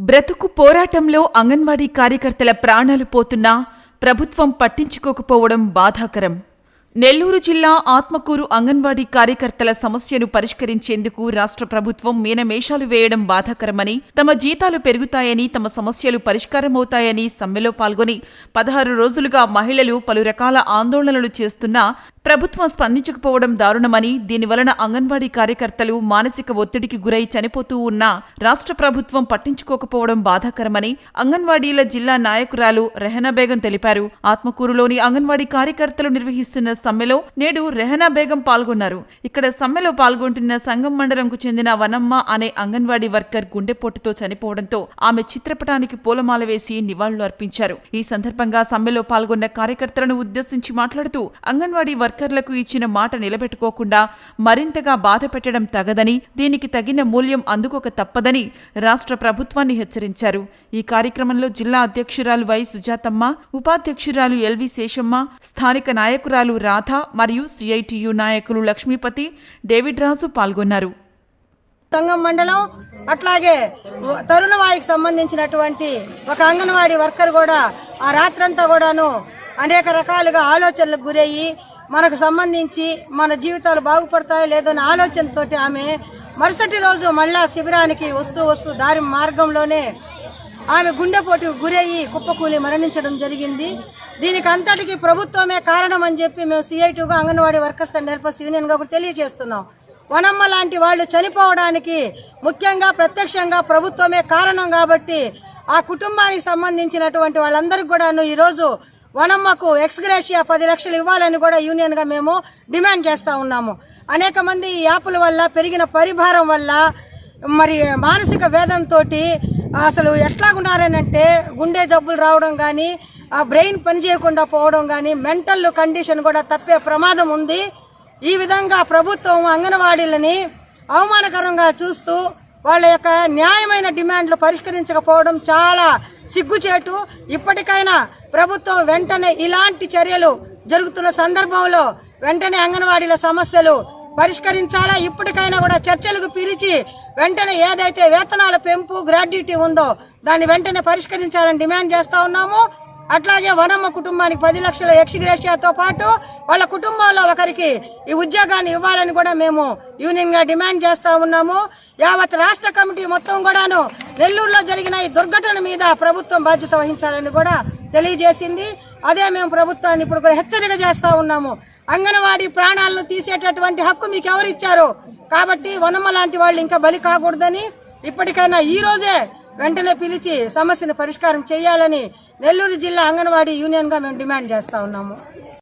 బ్రతుకు పోరాటంలో అంగన్వాడీ కార్యకర్తల ప్రాణాలు పోతున్నా ప్రభుత్వం పట్టించుకోకపోవడం బాధాకరం. నెల్లూరు జిల్లా ఆత్మకూరు అంగన్వాడీ కార్యకర్తల సమస్యను పరిష్కరించేందుకు రాష్ట్ర ప్రభుత్వం మీనమేషాలు వేయడం బాధాకరమని తమ జీతాలు పెరుగుతాయని తమ సమస్యలు పరిష్కారమవుతాయని సమ్మెలో పాల్గొని పదహారు రోజులుగా మహిళలు పలు రకాల ఆందోళనలు చేస్తున్నా ప్రభుత్వం స్పందించకపోవడం దారుణమని దీనివలన అంగన్వాడీ కార్యకర్తలు మానసిక ఒత్తిడికి గురై చనిపోతూ ఉన్నా రాష్ట్ర ప్రభుత్వం పట్టించుకోకపోవడం బాధాకరమని అంగన్వాడీల జిల్లా నాయకురాలు రెహనా బేగం తెలిపారు. ఆత్మకూరులోని అంగన్వాడీ కార్యకర్తలు నిర్వహిస్తున్న సమ్మెలో నేడు రెహనా బేగం పాల్గొన్నారు. ఇక్కడ సమ్మెలో పాల్గొంటున్న సంగం మండలంకు చెందిన వనమ్మ అనే అంగన్వాడీ వర్కర్ గుండెపోటుతో చనిపోవడంతో ఆమె చిత్రపటానికి పూలమాల వేసి నివాళులు అర్పించారు ఈ సందర్భంగా సమ్మెలో పాల్గొన్న కార్యకర్తలను ఉద్దేశించి మాట్లాడుతూ అంగన్వాడీ వర్కర్లకు ఇచ్చిన మాట నిలబెట్టుకోకుండా మరింతగా బాధ పెట్టడం తగదని దీనికి తగిన మూల్యం అందుకోక తప్పదని రాష్ట్ర ప్రభుత్వాన్ని హెచ్చరించారు. ఈ కార్యక్రమంలో జిల్లా అధ్యక్షురాలు వై సుజాతమ్మ ఉపాధ్యక్షురాలు ఎల్వి శేషమ్మ స్థానిక నాయకురాలు రాధ మరియు సిఐటియు నాయకులు లక్ష్మీపతి డేవిడ్ రాజు పాల్గొన్నారు. సంగం మండలం అట్లాగే తరుణవాయికి సంబంధించినటువంటి ఒక అంగన్వాడీ వర్కర్ కూడా ఆ రాత్రంతా కూడాను అనేక రకాలుగా ఆలోచనలకు గురయ్యి మనకు సంబంధించి మన జీవితాలు బాగుపడతాయో లేదో అనే ఆలోచనతోటి ఆమె మరుసటి రోజు మళ్ళా శిబిరానికి వస్తూ వస్తూ దారి మార్గంలోనే ఆమె గుండెపోటుకు గురయ్యి కుప్పకూలి మరణించడం జరిగింది. దీనికి అంతటికి ప్రభుత్వమే కారణం అని చెప్పి మేము సిఐటిగా అంగన్వాడీ వర్కర్స్ అండ్ హెల్పర్స్ యూనియన్గా కూడా తెలియజేస్తున్నాం. వనమ్మ లాంటి వాళ్ళు చనిపోవడానికి ముఖ్యంగా ప్రత్యక్షంగా ప్రభుత్వమే కారణం కాబట్టి ఆ కుటుంబానికి సంబంధించినటువంటి వాళ్ళందరికీ కూడాను ఈ రోజు వనమ్మకు ఎక్స్గ్రేషియా పది లక్షలు ఇవ్వాలని కూడా యూనియన్గా మేము డిమాండ్ చేస్తా ఉన్నాము. అనేక మంది ఈ యాప్ల వల్ల పెరిగిన పరిభారం వల్ల మరి మానసిక వేదంతో అసలు ఎట్లాగున్నారనంటే గుండె జబ్బులు రావడం కానీ ఆ బ్రెయిన్ పనిచేయకుండా పోవడం కానీ మెంటల్ కండిషన్ కూడా తప్పే ప్రమాదం ఉంది. ఈ విధంగా ప్రభుత్వం అంగన్వాడీలని అవమానకరంగా చూస్తూ వాళ్ళ యొక్క న్యాయమైన డిమాండ్లు పరిష్కరించకపోవడం చాలా సిగ్గుచేటు. ఇప్పటికైనా ప్రభుత్వం వెంటనే ఇలాంటి చర్యలు జరుగుతున్న సందర్భంలో వెంటనే అంగన్వాడీల సమస్యలు పరిష్కరించాలా? ఇప్పటికైనా కూడా చర్చలకు పిలిచి వెంటనే ఏదైతే వేతనాల పెంపు గ్రాడ్యుటీ ఉందో దాన్ని వెంటనే పరిష్కరించాలని డిమాండ్ చేస్తా ఉన్నాము. అట్లాగే వనమ్మ కుటుంబానికి పది లక్షల ఎక్స్గ్రేషియాతో పాటు వాళ్ళ కుటుంబంలో ఒకరికి ఈ ఉద్యోగాన్ని ఇవ్వాలని కూడా మేము యూనియన్గా డిమాండ్ చేస్తా ఉన్నాము. యావత్ రాష్ట్ర కమిటీ మొత్తం కూడాను నెల్లూరులో జరిగిన ఈ దుర్ఘటన మీద ప్రభుత్వం బాధ్యత వహించాలని కూడా తెలియజేసింది. అదే మేము ప్రభుత్వాన్ని ఇప్పుడు కూడా హెచ్చరిక చేస్తా ఉన్నాము. అంగన్వాడీ ప్రాణాలను తీసేటటువంటి హక్కు మీకు ఎవరు ఇచ్చారు కాబట్టి వనమ్మ లాంటి వాళ్ళు ఇంకా బలి కాకూడదని ఇప్పటికైనా ఈ రోజే వెంటనే పిలిచి సమస్యను పరిష్కారం చేయాలని నెల్లూరు జిల్లా అంగన్వాడీ యూనియన్గా మేము డిమాండ్ చేస్తా ఉన్నాము.